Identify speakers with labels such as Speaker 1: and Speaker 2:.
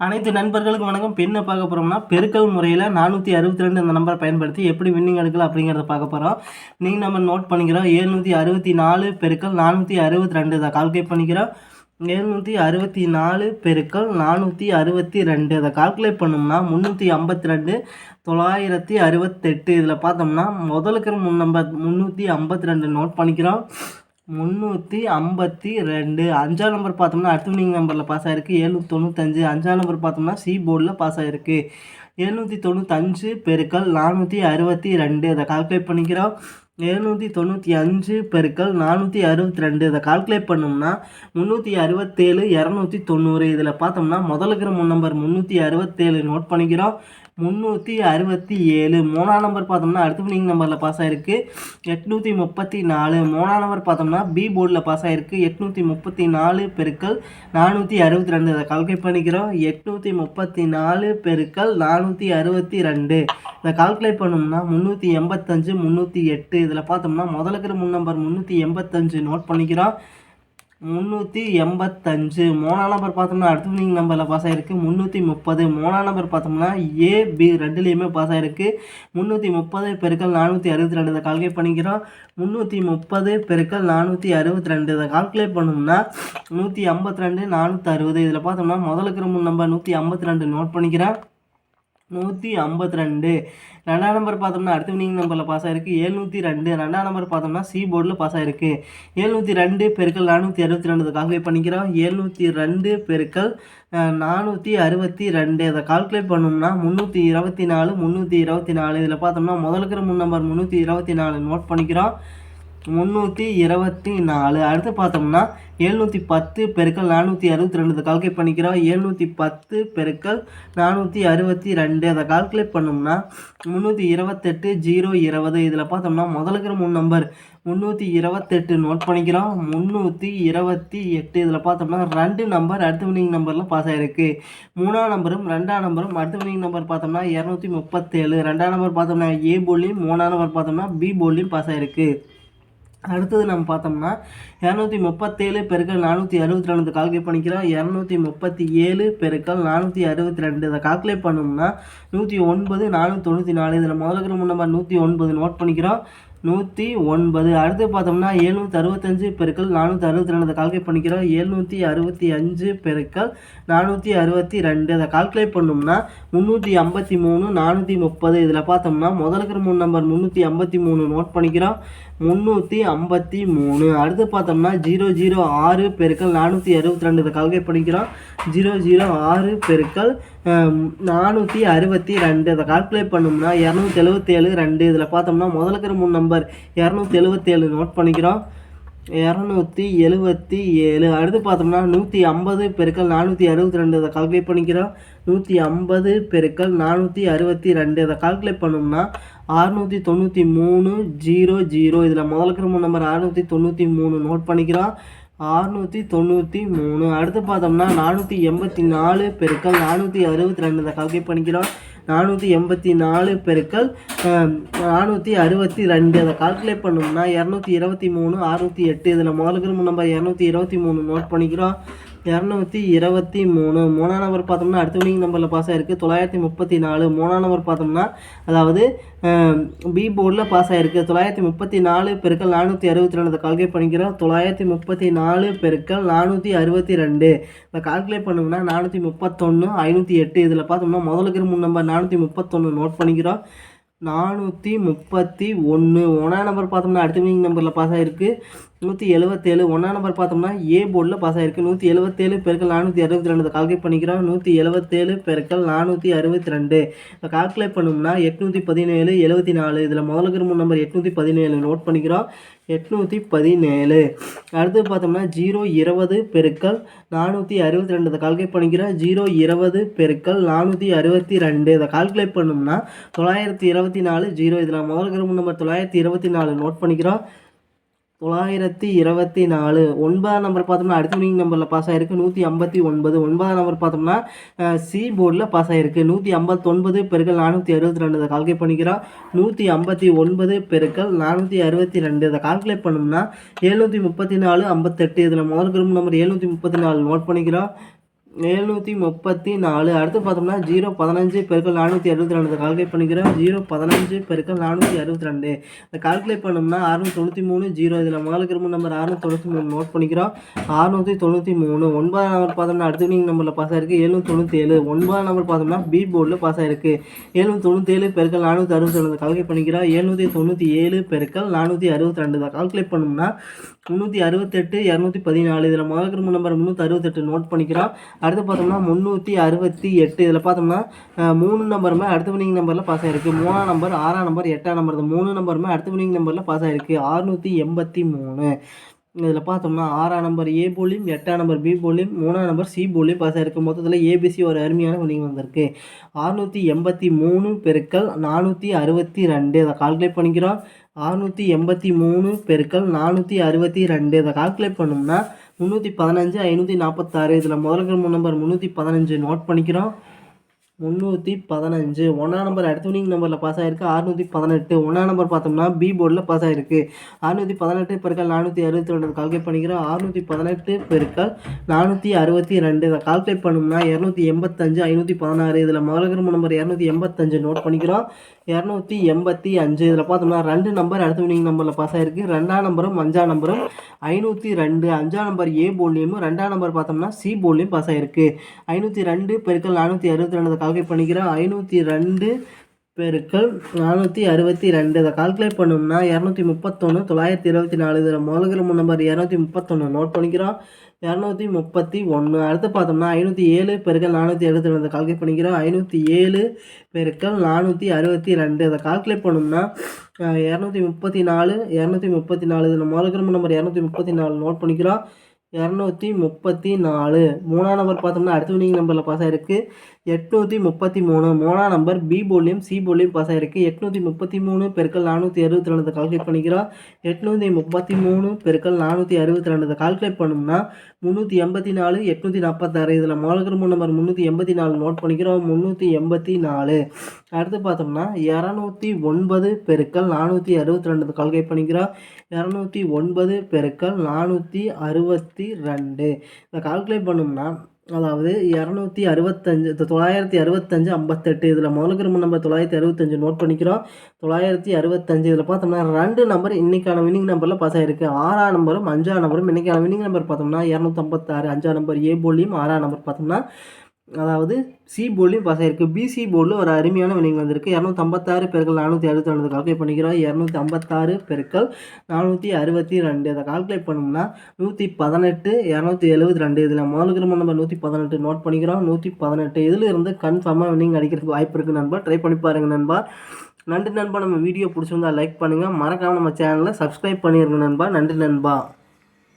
Speaker 1: அனைத்து நண்பர்களுக்கும் வணக்கம். பெண்ணை பார்க்க போகிறோம்னா பெருக்கல் முறையில் நானூற்றி அறுபத்தி ரெண்டு இந்த நம்பரை பயன்படுத்தி எப்படி வின்னிங் எடுக்கலாம் அப்படிங்கிறத பார்க்க போகிறோம் நீங்கள் நம்ம நோட் பண்ணிக்கிறோம். எழுநூற்றி அறுபத்தி நாலு பெருக்கல் நானூற்றி அறுபத்தி ரெண்டு இதை கால்குலேட் பண்ணிக்கிறோம். எழுநூற்றி அறுபத்தி நாலு பெருக்கல் நானூற்றி அறுபத்தி ரெண்டு அதை கால்குலேட் பண்ணோம்னா முந்நூற்றி ஐம்பத்தி ரெண்டு தொள்ளாயிரத்தி அறுபத்தெட்டு இதில் பார்த்தோம்னா முதலுக்கு முன் நம்பர் முந்நூற்றி ஐம்பத்தி ரெண்டு நோட் பண்ணிக்கிறோம். முந்நூற்றி ஐம்பத்தி ரெண்டு. அஞ்சாம் நம்பர் பார்த்தோம்னா அடுத்த வினிங் நம்பரில் பாஸ் ஆகிருக்கு எழுநூற்றி தொண்ணூத்தஞ்சு. அஞ்சாம் நம்பர் பார்த்தோம்னா சி போர்டில் பாஸ் ஆகிருக்கு எழுநூற்றி தொண்ணூத்தஞ்சு பெருக்கல் நானூற்றி அறுபத்தி ரெண்டு. அதை கால்குலேட் பண்ணிக்கிறோம். எழுநூற்றி தொண்ணூற்றி அஞ்சு பெருக்கல் நானூற்றி அறுபத்தி ரெண்டு. இதை கால்குலேட் பண்ணோம்னா முந்நூற்றி அறுபத்தேழு இரநூத்தி தொண்ணூறு. இதில் பார்த்தோம்னா முதல்ல முன் நம்பர் முந்நூற்றி அறுபத்தேழு நோட் பண்ணிக்கிறோம். முந்நூற்றி அறுபத்தி ஏழு. மூணாம் நம்பர் பார்த்தோம்னா அடுத்த வினிங் நம்பரில் பாஸ் ஆகிருக்கு எட்நூற்றி முப்பத்தி நாலு. மூணாம் நம்பர் பார்த்தோம்னா பி போர்டில் பாஸ் ஆகிருக்கு எட்நூற்றி முப்பத்தி நாலு பெருக்கல் நானூற்றி அறுபத்தி ரெண்டு. அதை கால்குலேட் பண்ணிக்கிறோம். எட்நூற்றி முப்பத்தி நாலு பெருக்கல் நானூற்றி அறுபத்தி ரெண்டு. இதை கால்குலேட் பண்ணோம்னா முந்நூற்றி எண்பத்தஞ்சு முந்நூற்றி எட்டு. இதில் பார்த்தோம்னா முதலுக்கிற முன் நம்பர் முந்நூற்றி எண்பத்தஞ்சு நோட் பண்ணிக்கிறோம். முந்நூற்றி எண்பத்தஞ்சு. மூணாம் நம்பர் பார்த்தோம்னா அடுத்து நீங்கள் நம்பரில் பாஸ் ஆகிருக்கு முந்நூற்றி முப்பது. மூணாம் நம்பர் பார்த்தோம்னா ஏ பி ரெண்டுலேயுமே பாஸ் ஆகிருக்கு முந்நூற்றி முப்பது பெருக்கள் நானூற்றி அறுபத்தி ரெண்டு இதை கால்குலேட் பண்ணிக்கிறோம். முந்நூற்றி முப்பது பெருக்கள் நானூற்றி அறுபத்தி ரெண்டு இதை கால்குலேட் பண்ணோம்னா நூற்றி ஐம்பத்தி ரெண்டு நானூற்றி அறுபது. இதில் பார்த்தோம்னா முதலுக்கு முன் நம்பர் நூற்றி ஐம்பத்தி ரெண்டு நோட் பண்ணிக்கிறேன். நூற்றி ஐம்பத்தி ரெண்டு. ரெண்டாம் நம்பர் பார்த்தோம்னா அடுத்த வினிங் நம்பரில் பாஸ் ஆகிருக்கு ஏழ்நூற்றி ரெண்டு. ரெண்டாம் நம்பர் பார்த்தோம்னா சி போர்டில் பாஸ் ஆகிருக்கு ஏழ்நூற்றி ரெண்டு பெருக்கள் நானூற்றி அறுபத்தி ரெண்டு. இதை கால்குலேட் பண்ணிக்கிறோம். ஏழ்நூற்றி ரெண்டு பெருக்கள் நானூற்றி அறுபத்தி ரெண்டு. இதை கால்குலேட் பண்ணோம்னா முந்நூற்றி இருபத்தி நாலு முந்நூற்றி இருபத்தி நாலு. இதில் பார்த்தோம்னா முதலுக்கிற முன் நம்பர் முந்நூற்றி இருபத்தி நாலு நோட் பண்ணிக்கிறோம். முந்நூற்றி இருபத்தி நாலு. அடுத்து பார்த்தோம்னா எழுநூற்றி பத்து பெருக்கள் நானூற்றி அறுபத்தி ரெண்டு. அதை கால்குலேட் பண்ணிக்கிறோம். எழுநூற்றி பத்து பெருக்கள் நானூற்றி அறுபத்தி ரெண்டு. அதை கால்குலேட் பண்ணோம்னா முந்நூற்றி இருபத்தெட்டு ஜீரோ இருபது. இதில் பார்த்தோம்னா முதலுக்கிற மூணு நம்பர் முந்நூற்றி இருபத்தெட்டு நோட் பண்ணிக்கிறோம். முந்நூற்றி இருபத்தி எட்டு. இதில் பார்த்தோம்னா ரெண்டு நம்பர் அடுத்த வினிங் நம்பரில் பாஸ் ஆகிருக்கு மூணாம் நம்பரும் ரெண்டாம் நம்பரும் அடுத்த வினிங் நம்பர் பார்த்தோம்னா இரநூத்தி முப்பத்தேழு. ரெண்டாம் நம்பர் பார்த்தோம்னா ஏ போலியும் மூணாம் நம்பர் பார்த்தோம்னா பி போலியும் பாஸ் ஆகிருக்கு அடுத்தது நம்ம பார்த்தோம்னா இரநூத்தி முப்பத்தேழு பெருக்கள் நானூற்றி அறுபத்தி ரெண்டு கால்குலேட் பண்ணிக்கிறோம். இரநூத்தி முப்பத்தி ஏழு பெருக்கள் நானூற்றி அறுபத்தி ரெண்டு. இதை கால்குலேட் பண்ணோம்னா நூற்றி ஒன்பது நானூற்றி தொண்ணூற்றி நாலு. இதில் முதல்ல நம்பர் நூற்றி ஒன்பது நோட் பண்ணிக்கிறோம். நூற்றி ஒன்பது. அடுத்து பார்த்தோம்னா எழுநூற்றி அறுபத்தஞ்சு பெருக்கள் நானூற்றி அறுபத்தி ரெண்டு. அதை கால்குலேட் பண்ணிக்கிறோம். எழுநூற்றி அறுபத்தி அஞ்சு பெருக்கள் நானூற்றி அறுபத்தி ரெண்டு. அதை கால்குலேட் பண்ணோம்னா முந்நூற்றி ஐம்பத்தி மூணு நானூற்றி முப்பது. இதில் பார்த்தோம்னா முதலுக்கு மூணு நம்பர் முந்நூற்றி ஐம்பத்தி மூணு. நோட் பண்ணிக்கிறோம். முந்நூற்றி ஐம்பத்தி மூணு. அடுத்து பார்த்தோம்னா ஜீரோ ஜீரோ ஆறு பெருக்கள் நானூற்றி அறுபத்தி ரெண்டு. இதை கால்குலேட் பண்ணிக்கிறோம். ஜீரோ ஜீரோ ஆறு பெருக்கள் நானூற்றி அறுபத்தி ரெண்டு. இதை கால்குலேட் பண்ணோம்னா இரநூத்தி எழுபத்தேழு ரெண்டு. இதில் பார்த்தோம்னா முதலுக்கு மூணு நம்பர் இரநூத்தி எழுபத்தேழு நோட் பண்ணிக்கிறோம். இரநூத்தி எழுபத்தி ஏழு. அடுத்து பார்த்தோம்னா நூற்றி ஐம்பது பெருக்கள் நானூற்றி அறுபத்தி ரெண்டு. இதை கால்குலேட் பண்ணிக்கிறோம். நூற்றி ஐம்பது பெருக்கள் நானூற்றி அறுபத்தி ரெண்டு. இதை கால்குலேட் பண்ணோம்னா அறுநூற்றி தொண்ணூற்றி மூணு ஜீரோ ஜீரோ. இதில் முதல் மூணு நம்பர் அறுநூற்றி தொண்ணூற்றி மூணு நோட் பண்ணிக்கிறோம். அறுநூற்றி தொண்ணூற்றி மூணு. அடுத்து பார்த்தோம்னா நானூற்றி எண்பத்தி நாலு பெருக்கள் நானூற்றி அறுபத்தி ரெண்டு. கால்குலேட் பண்ணிக்கிறோம். நானூற்றி எண்பத்தி நாலு பெருக்கள் நானூற்றி அறுபத்தி ரெண்டு. அதை கால்குலேட் பண்ணோம்னா இரநூத்தி இருபத்தி மூணு அறுநூற்றி எட்டு. இதில் முதலுக்கு நம்ம இரநூத்தி இருபத்தி மூணு நோட் பண்ணிக்கிறோம். இரநூத்தி இருபத்தி மூணு. மூணாம் நம்பர் பார்த்தோம்னா அடுத்த வினிங் நம்பரில் பாஸ் ஆகிருக்கு தொள்ளாயிரத்தி முப்பத்தி நாலு. மூணாம் நம்பர் பார்த்தோம்னா அதாவது பி போர்டில் பாஸ் ஆகிருக்கு தொள்ளாயிரத்தி முப்பத்தி நாலு பெருக்கள் நானூற்றி அறுபத்தி ரெண்டு. கால்குலேட் பண்ணிக்கிறோம். தொள்ளாயிரத்தி முப்பத்தி நாலு பெருக்கள் நானூற்றி அறுபத்தி ரெண்டு. இதை கால்குலேட் பண்ணோம்னா நானூற்றி முப்பத்தொன்று ஐநூற்றி எட்டு. இதில் பார்த்தோம்னா முதலுக்கு முன் நம்பர் நானூற்றி முப்பத்தொன்று நோட் பண்ணிக்கிறோம். நானூற்றி முப்பத்தி ஒன்று ஒன்றாம் நம்பர் பார்த்தோம்னா அடுத்த மீனிங் நம்பரில் பாஸ் ஆகிருக்கு நூற்றி எழுபத்தேழு ஒன்றாம் நம்பர் பார்த்தோம்னா ஏ போர்டில் பாஸ் ஆகிருக்கு நூற்றி எழுபத்தேழு பெருக்கள் நானூற்றி அறுபத்தி ரெண்டு. கால்குலேட் பண்ணிக்கிறோம். நூற்றி எழுபத்தேழு பெருக்கள் நானூற்றி அறுபத்தி ரெண்டு. இப்போ கால்குலேட் பண்ணோம்னா எட்நூற்றி பதினேழு எழுபத்தி நாலு. இதில் முதலுக்கு மூணு நம்பர் எட்நூற்றி பதினேழு நோட் பண்ணிக்கிறோம். எட்நூற்றி பதினேழு. அடுத்து பார்த்தோம்னா ஜீரோ இருபது பெருக்கள் நானூற்றி அறுபத்தி ரெண்டு. இதை கால்குலேட் பண்ணிக்கிறோம் ஜீரோ இருபது பெருக்கள் நானூற்றி அறுபத்தி ரெண்டு. இதை கால்குலேட் பண்ணோம்னா தொள்ளாயிரத்தி இருபத்தி நாலு ஜீரோ. இதில் முதல் நம்பர் தொள்ளாயிரத்தி இருபத்தி நாலு நோட் பண்ணிக்கிறோம். தொள்ளாயிரத்தி இருபத்தி நாலு. ஒன்பதாம் நம்பர் பார்த்தோம்னா அடுத்த வினிங் நம்பரில் பாஸ் ஆகிருக்கு நூற்றி ஐம்பத்தி ஒன்பது. ஒன்பதாம் நம்பர் பார்த்தோம்னா சி போர்டில் பாஸ் ஆகிருக்கு நூற்றி ஐம்பத்தொன்பது பெருக்கள் நானூற்றி அறுபத்தி ரெண்டு. இதை கால்குலேட் பண்ணிக்கிறோம். நூற்றி ஐம்பத்தி ஒன்பது பெருக்கள் நானூற்றி அறுபத்தி ரெண்டு. இதை கால்குலேட் பண்ணோம்னா எழுநூற்றி முப்பத்தி நாலு ஐம்பத்தெட்டு. இதில் முதல் குரூப் நம்பர் எழுநூற்றி முப்பத்தி நாலு. நோட் பண்ணிக்கிறோம். எழுநூற்றி முப்பத்தி நாலு. அடுத்து பார்த்தோம்னா ஜீரோ பதினஞ்சு பெருக்கள் நானூற்றி அறுபத்தி ரெண்டு. கால்குலேட் பண்ணிக்கிறோம் ஜீரோ பதினஞ்சு பெருக்கள் நானூற்றி அறுபத்தி ரெண்டு. இந்த கால்குலேட் பண்ணோம்னா அறுநூற்றி தொண்ணூற்றி மூணு ஜீரோ. இதில் முதல்ல கிரும நம்பர் அறுநூற்றி தொண்ணூற்றி மூணு. நோட் பண்ணிக்கிறோம். அறுநூற்றி தொண்ணூற்றி மூணு. ஒன்பதாம் நம்பர் பார்த்தோம்னா அடுத்த நீங்கள் நம்பரில் பாஸ் ஆயிருக்கு. எழுநூற்றி தொண்ணூற்றி ஏழு. ஒன்பதாம் நம்பர் பார்த்தோம்னா பி போர்டில் பாஸ் ஆயிருக்கு. எழுநூற்றி தொண்ணூற்றி ஏழு பெருக்கள் நானூற்றி அறுபத்தி ரெண்டு. கால்குலேட் பண்ணிக்கிறோம். எழுநூற்றி தொண்ணூற்றி ஏழு பெருக்கள் நானூற்றி அறுபத்தி ரெண்டு. தான் கால்குலேட் பண்ணோம்னா முந்நூற்றி அறுபத்தெட்டு இரநூத்தி பதினாலு. இதில் முதல் கிரும நம்பர் முந்நூற்றி அறுபத்தெட்டு. நோட் பண்ணிக்கிறோம். அடுத்து பார்த்தோம்னா முந்நூற்றி அறுபத்தி எட்டு. இதில் பார்த்தோம்னா மூணு நம்பருமே அடுத்த வினிங் நம்பரில் பாஸ் ஆகிருக்கு மூணாம் நம்பர் ஆறாம் நம்பர் எட்டாம் நம்பர் இந்த மூணு நம்பருமே அடுத்த வினிங் நம்பரில் பாஸ் ஆகிருக்கு அறுநூற்றி எண்பத்தி மூணு. இதில் பார்த்தோம்னா ஆறாம் நம்பர் ஏ போலியும் எட்டாம் நம்பர் பி போலியும் மூணாம் நம்பர் சி போலியும் பாஸ் ஆகிருக்கு மொத்தத்தில் ஏபிசி ஒரு அருமையான வினிங் வந்திருக்கு. அறுநூற்றி எண்பத்தி மூணு பெருக்கள் நானூற்றி அறுபத்தி ரெண்டு. அதை கால்குலேட் பண்ணிக்கிறோம். அறுநூற்றி எண்பத்தி மூணு பெருக்கள் நானூற்றி அறுபத்தி ரெண்டு. இதை கால்குலேட் பண்ணோம்னா முந்நூற்றி பதினஞ்சு ஐநூற்றி நாற்பத்தாறு இதில் முதல் நம்பர் முந்நூற்றி பதினஞ்சு நோட் பண்ணிக்கிறோம். முந்நூற்றி பதினஞ்சு. ஒன்றாம் நம்பர் அடுத்த வினிங் நம்பரில் பாஸ் ஆகிருக்கு அறுநூற்றி பதினெட்டு. ஒன்றாம் நம்பர் பார்த்தோம்னா பி போர்டில் பாஸ் ஆகிருக்கு அறுநூற்றி பதினெட்டு பெருக்கல் நானூற்றி அறுபத்தி ரெண்டு கால்குலேட் பண்ணிக்கிறோம். அறுநூற்றி பதினெட்டு பெருக்கள் நானூற்றி அறுபத்தி ரெண்டு இதை கால்குலேட் பண்ணோம்னா இரநூத்தி எண்பத்தஞ்சு ஐநூற்றி பதினாறு. இதில் முதல் நம்பர் இரநூத்தி எண்பத்தஞ்சு நோட் பண்ணிக்கிறோம். இரநூத்தி எண்பத்தி அஞ்சு. இதில் பார்த்தோம்னா ரெண்டு நம்பர் அடுத்த வினிங் நம்பரில் பாஸ் ஆகிருக்கு ரெண்டாம் நம்பரும் அஞ்சாம் நம்பரும் ஐநூற்றி ரெண்டு. அஞ்சாம் நம்பர் ஏ போல்லையும் ரெண்டாம் நம்பர் பார்த்தோம்னா சி போல்லையும் பாஸ் ஆகிருக்கு ஐநூற்றி ரெண்டு பெருக்கல் நானூற்றி அறுபத்தி ரெண்டு கால்குலேட் பண்ணிக்கிறேன். ஐநூற்றி ரெண்டு பெருக்கள் நானூற்றி அறுபத்தி ரெண்டு. இதை கால்குலேட் பண்ணோம்னா இரநூத்தி முப்பத்தொன்று தொள்ளாயிரத்தி இருபத்தி நாலு. இதில் முதல்கிற நம்பர் இரநூத்தி முப்பத்தொன்று நோட் பண்ணிக்கிறோம். இரநூத்தி முப்பத்தி ஒன்று. அடுத்து பார்த்தோம்னா ஐநூற்றி ஏழு பெருக்கள் நானூற்றி எழுபத்தி ரெண்டு. கால்குலேட் பண்ணிக்கிறோம். ஐநூற்றி ஏழு பெருக்கள் நானூற்றி அறுபத்தி ரெண்டு. இதை கால்குலேட் பண்ணோம்னா இரநூத்தி முப்பத்தி நாலு இரநூத்தி முப்பத்தி நாலு. இதில் முதல்கிற நம்பர் இரநூத்தி முப்பத்தி நாலு நோட் பண்ணிக்கிறோம். இரநூத்தி முப்பத்தி நாலு. மூணாம் நம்பர் பார்த்தோம்னா அடுத்த வினிங் நம்பரில் பாஸ் இருக்குது எட்நூற்றி முப்பத்தி மூணு. மூணாம் நம்பர் பி போலியும் சி போலியும் பாஸ் ஆயிருக்கு. எட்நூற்றி முப்பத்தி மூணு பெருக்கள் நானூற்றி அறுபத்தி ரெண்டு கால்குலேட் பண்ணிக்கிறோம். எட்நூற்றி முப்பத்தி மூணு பெருக்கள் நானூற்றி அறுபத்தி ரெண்டு கால்குலேட் பண்ணோம்னா முந்நூற்றி எண்பத்தி நாலு எட்நூற்றி நாற்பத்தாறு இதில் மாலகிரம நம்பர் முந்நூற்றி எண்பத்தி நாலு நோட் பண்ணிக்கிறோம். முந்நூற்றி எண்பத்தி நாலு. அடுத்து பார்த்தோம்னா இரநூத்தி ஒன்பது பெருக்கள் நானூற்றி அறுபத்தி ரெண்டு கால்குலேட் பண்ணிக்கிறோம். இரநூத்தி ஒன்பது பெருக்கள் நானூற்றி அறுபத்தி ரெண்டு. இதை கால்குலேட் பண்ணோம்னா அதாவது இரநூத்தி அறுபத்தஞ்சு தொள்ளாயிரத்தி அறுபத்தஞ்சு ஐம்பத்தெட்டு இதில் முதலுக்கு ரொம்ப நம்பர் தொள்ளாயிரத்தி அறுபத்தஞ்சு நோட் பண்ணிக்கிறோம். தொள்ளாயிரத்தி அறுபத்தஞ்சு இதில் பார்த்தோம்னா ரெண்டு நம்பர் இன்றைக்கான வினிங் நம்பரில் பாஸ் ஆயிருக்கு. ஆறாம் நம்பரும் அஞ்சாம் நம்பரும் இன்றைக்கான வினிங் நம்பர் பார்த்தோம்னா இரநூத்தம்பத்தாறு அஞ்சாம் நம்பர் ஏ போலியும் ஆறாம் நம்பர் பார்த்தோம்னா அதாவது சி போர்ட்லையும் பாஸ் ஆகிருக்கு பிசி போர்டில் ஒரு அருமையான வினிங் வந்திருக்கு. இரநூத்தம்பத்தாறு பெருக்கள் நானூற்றி அறுபத்தி ரெண்டு கால்குலேட் பண்ணிக்கிறோம் இரநூத்தி ஐம்பத்தாறு பெருக்கள் நானூற்றி அறுபத்தி ரெண்டு. அதை கால்குலேட் பண்ணோம்னா நூற்றி பதினெட்டு இரநூத்தி எழுபத்தி ரெண்டு. இதில் முதல் நம்ம நூற்றி பதினெட்டு நோட் பண்ணிக்கிறோம். நூற்றி பதினெட்டு. இதில் இருந்து கன்ஃபார்மாக வினிங் அடிக்கிறதுக்கு வாய்ப்பு இருக்குது நண்பா. ட்ரை பண்ணி பாருங்க நண்பா. நன்றி நண்பா. நம்ம வீடியோ பிடிச்சிருந்தா லைக் பண்ணுங்கள் மறக்காமல் நம்ம சேனலை சப்ஸ்கிரைப் பண்ணிடுங்க நண்பா. நன்றி நண்பா.